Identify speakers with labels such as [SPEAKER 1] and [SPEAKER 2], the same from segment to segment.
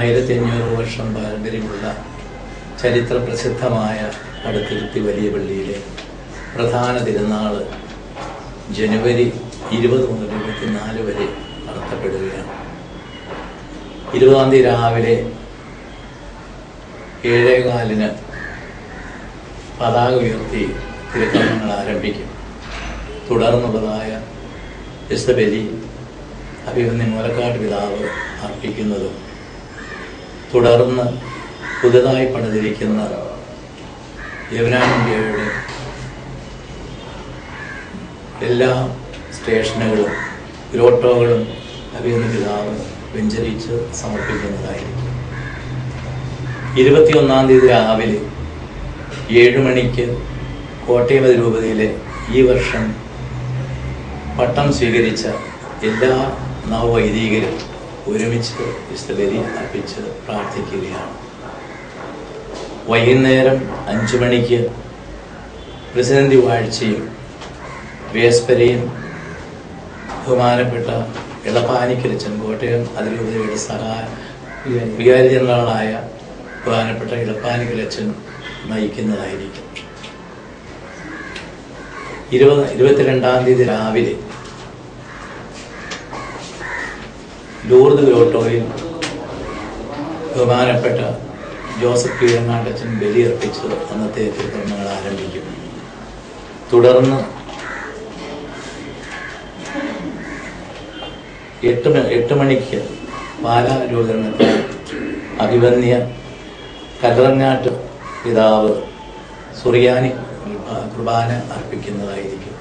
[SPEAKER 1] ആയിരത്തി അഞ്ഞൂറ് വർഷം പാരമ്പര്യമുള്ള ചരിത്ര പ്രസിദ്ധമായ അടുത്തിരുത്തി വലിയ പള്ളിയിലെ പ്രധാന തിരുനാൾ ജനുവരി ഇരുപത് മുതൽ ഇരുപത്തിനാല് വരെ നടത്തപ്പെടുകയാണ്. ഇരുപതാം തീയതി രാവിലെ ഏഴേകാലിന് പതാക ഉയർത്തി തിരുക്കർമ്മങ്ങൾ ആരംഭിക്കും. തുടർന്നുള്ളതായ വിശുദ്ധബലി അഭിമന്യ മൂലക്കാട്ട് പിതാവ് അർപ്പിക്കുന്നതും തുടർന്ന് പുതുതായി പണിതിരിക്കുന്ന യവനാനന്ദയുടെ എല്ലാ സ്റ്റേഷനുകളും ഗ്രോട്ടോകളും അഭിയുന്ന പിതാവ് വെഞ്ചരിച്ച് സമർപ്പിക്കുന്നതായിരിക്കും. ഇരുപത്തിയൊന്നാം തീയതി രാവിലെ ഏഴ് മണിക്ക് കോട്ടയം രൂപതയിലെ ഈ വർഷം പട്ടം സ്വീകരിച്ച എല്ലാ നവവൈദികരും ഒരുമിച്ച് വിസ്തബലി അർപ്പിച്ച് പ്രാർത്ഥിക്കുകയാണ്. വൈകുന്നേരം അഞ്ചു മണിക്ക് പ്രസിഡന്റ് വാഴ്ചയും വേസ്പരയും ബഹുമാനപ്പെട്ട ഇളപ്പാനിക്കൽ ചെങ്കോട്ടയം അതിരൂപതയുടെ സഹായ വികാരി ജനറലായ ബഹുമാനപ്പെട്ട ഇളപ്പാനിക്കലച്ചൻ നയിക്കുന്നതായിരിക്കും. ഇരുപത് ഇരുപത്തിരണ്ടാം തീയതി രാവിലെ ലൂർദ് ഗ്രോട്ടോയിൽ ബഹുമാനപ്പെട്ട ജോസഫ് കീഴങ്ങാട്ടച്ചൻ ബലിയർപ്പിച്ച് അന്നത്തെ തിരുക്കർമ്മങ്ങൾ ആരംഭിക്കും. തുടർന്ന് എട്ട് എട്ട് മണിക്ക് പാലാ അഭിവന്യ കല്ലറങ്ങാട്ട് പിതാവ് സുറിയാനി കുർബാന അർപ്പിക്കുന്നതായിരിക്കും.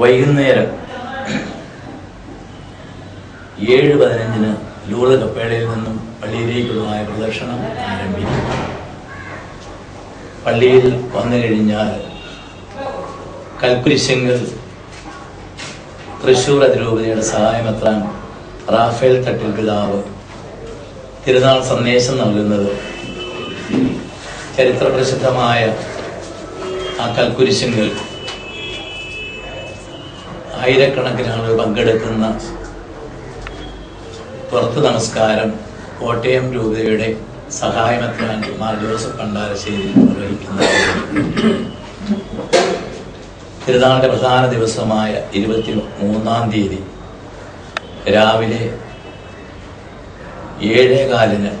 [SPEAKER 1] വൈകുന്നേരം ഏഴ് പതിനഞ്ചിന് ലൂള കപ്പേളയിൽ നിന്നും പള്ളിയിലേക്കുള്ളതായ പ്രദർശനം ആരംഭിക്കും. പള്ളിയിൽ വന്നു കഴിഞ്ഞാൽ കൽക്കുരിശങ്കൽ തൃശൂർ അതിരൂപതയുടെ സഹായമെത്താൻ റാഫേൽ തട്ടിൽ പിതാവ് തിരുനാൾ സന്ദേശം നൽകുന്നത് ചരിത്ര പ്രസിദ്ധമായ ആ കൽക്കുരിശങ്കൽ ആയിരക്കണക്കിന് ആളുകൾ പങ്കെടുക്കുന്ന പുറത്ത് നമസ്കാരം. കോട്ടയം രൂപയുടെ സഹായമെത്താൻ മാർ ജോസഫ് പണ്ടാരശ്ശേരി നിർവഹിക്കുന്നത് തിരുനാളിന്റെ പ്രധാന ദിവസമായ ഇരുപത്തി മൂന്നാം തീയതി രാവിലെ ഏഴേകാലിന്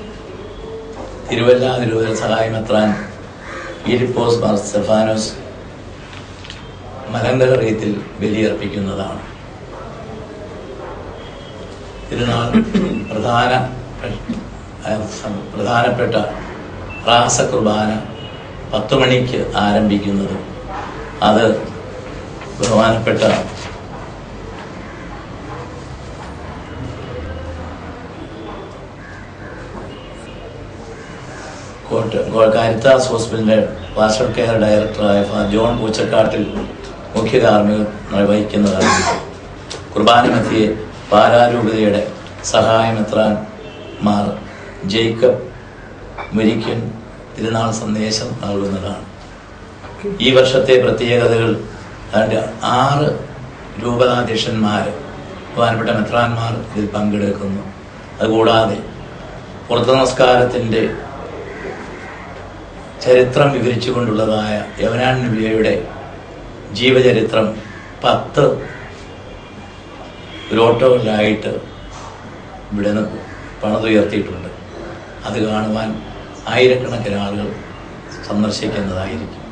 [SPEAKER 1] തിരുവല്ല തിരുവല്ല സഹായമെത്രാൻ ഈരിപ്പോസ് മാർ സ്റ്റെഫാനോസ് മലങ്കര റീത്തിൽ ബലിയർപ്പിക്കുന്നതാണ്. തിരുനാൾ പ്രധാന പ്രധാനപ്പെട്ട റാസ കുർബാന പത്ത് മണിക്ക് ആരംഭിക്കുന്നത്. അത് ബഹുമാനപ്പെട്ട കാരിത്താസ് ഹോസ്പിറ്റലിന്റെ പാസ്റ്റർ കെയർ ഡയറക്ടറായ ജോൺ പൂച്ചക്കാട്ടിൽ മുഖ്യ കാർമ്മികർ നിർവഹിക്കുന്നതാണ്. കുർബാന മധ്യയെ പാലാരൂപതയുടെ സഹായമെത്രാൻ മാർ ജേക്കബ് മുരിക്കൻ തിരുനാൾ സന്ദേശം നൽകുന്നതാണ്. ഈ വർഷത്തെ പ്രത്യേകതകൾ ആറ് രൂപതാധ്യക്ഷന്മാർ പ്രധാനപ്പെട്ട മെത്രാന്മാർ ഇതിൽ പങ്കെടുക്കുന്നു. അതുകൂടാതെ പുറത്തു നമസ്കാരത്തിന്റെ ചരിത്രം വിവരിച്ചുകൊണ്ടുള്ളതായ യവനാൻ നബിയയുടെ ജീവചരിത്രം പത്ത് ഗ്രോട്ടോകളിലായിട്ട് ഇവിടെ നിന്ന് പണിതുയർത്തിയിട്ടുണ്ട്. അത് കാണുവാൻ ആയിരക്കണക്കിന് ആളുകൾ സന്ദർശിക്കുന്നതായിരിക്കും.